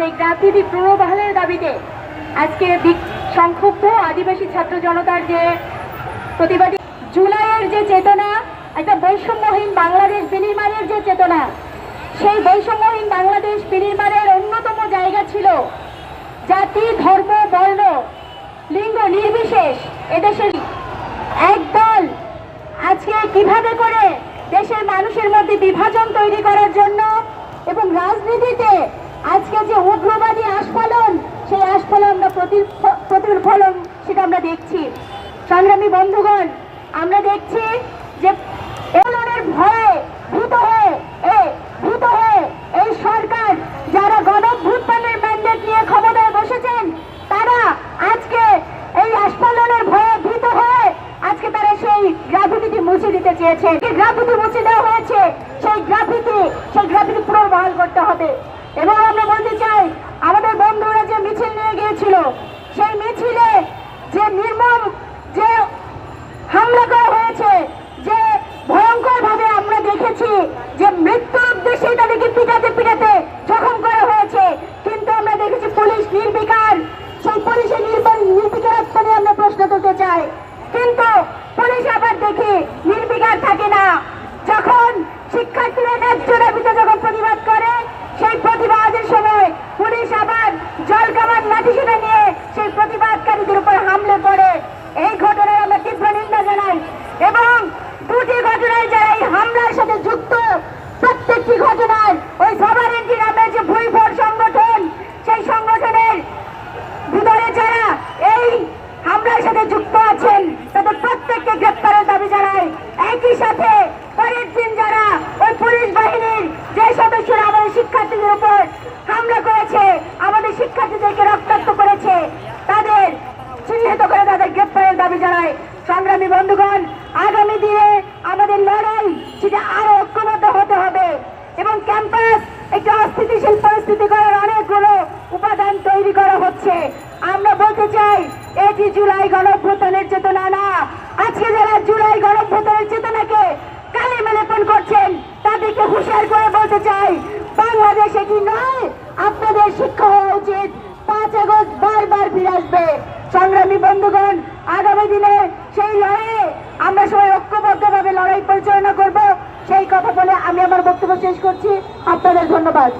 সেই গ্রাফিতি পুনর্বহালের দাবিতে আজকে সংক্ষুব্ধ আদিবাসী ছাত্র জনতার যে প্রতিবাদী জুলাইয়ের যে চেতনা, একটা বৈষম্যহীন বাংলাদেশ বিনির্মাণের যে চেতনা, সেই বৈষম্যহীন বাংলাদেশ বিনির্মাণের অন্যতম জায়গা ছিল জাতি, ধর্ম, বর্ণ, লিঙ্গ নির্বিশেষ এদেশের একদল আজকে কীভাবে করে দেশের মানুষের মধ্যে বিভাজন তৈরি করার জন্য এবং রাজনীতিতে আজকে যে উগ্রবাদী আস্ফালন, সেই আস্ফালন আমরা প্রতি- প্রতিফলন সেটা আমরা দেখছি। সংগ্রামী বন্ধুগণ, আমরা দেখছি যে এলনের ভয়ে ভূত হয়ে, এ, ভূত হয়ে এই সরকার, যারা গণভ্যুত্থানের ম্যান্ডেট নিয়ে ক্ষমতায় বসেছেন, তারা আজকে এই আস্ফালনের ভয়ে ভীত হয়ে আজকে তারা সেই গ্রাফিতিটি মুছে দিতে চেয়েছে যে গ্রাফিতি মুছে দেওয়া হয়েছে, সেই গ্রাফিতি সেই গ্রাফিতি পুনর্বহাল করতে হবে। এবং আমরা বলতে চাই, আমাদের বন্ধুরা যে মিছিল নিয়ে গিয়েছিল, সেই মিছিলে যে নির্মম যে হামলা করা হয়েছে, যে ভয়ঙ্কর ভাবে আমরা দেখেছি যে মৃত্যুর উদ্দেশ্যে তাদেরকে পিটাতে পিটাতে জখম করা হয়েছে। কিন্তু আমরা দেখেছি পুলিশ নির্বিকার, সেই পুলিশের নির্বিকারত্ব নিয়ে আমরা প্রশ্ন তুলতে চাই। কিন্তু পুলিশ আবার দেখি নির্বিকার থাকে না। যখন শিক্ষার্থীরা বন্ধুগণ, আগামী দিনে আমাদের লড়াই সেটা আরও ঐক্যবদ্ধ হতে হবে এবং ক্যাম্পাস একটা অস্থিতিশীল পরিস্থিতি করার অনেকগুলো উপাদান তৈরি করা হচ্ছে। আমরা বলতে চাই, এটি জুলাই গণভ্যুত্থানের চেতনা না। আজকে যারা জুলাই গণভ্যুত্থানের চেতনাকে কালে মেলেপন করছেন, তাদেরকে হুঁশিয়ার করে বলতে চাই, বাংলাদেশ এটি নয়, আপনাদের শিক্ষা হওয়া উচিত। পাঁচ আগস্ট বারবার ফিরে আসবে। সংগ্রামী বন্ধুগণ, আগামী দিনে বক্তব্য শেষ করছি। আপনাদের ধন্যবাদ।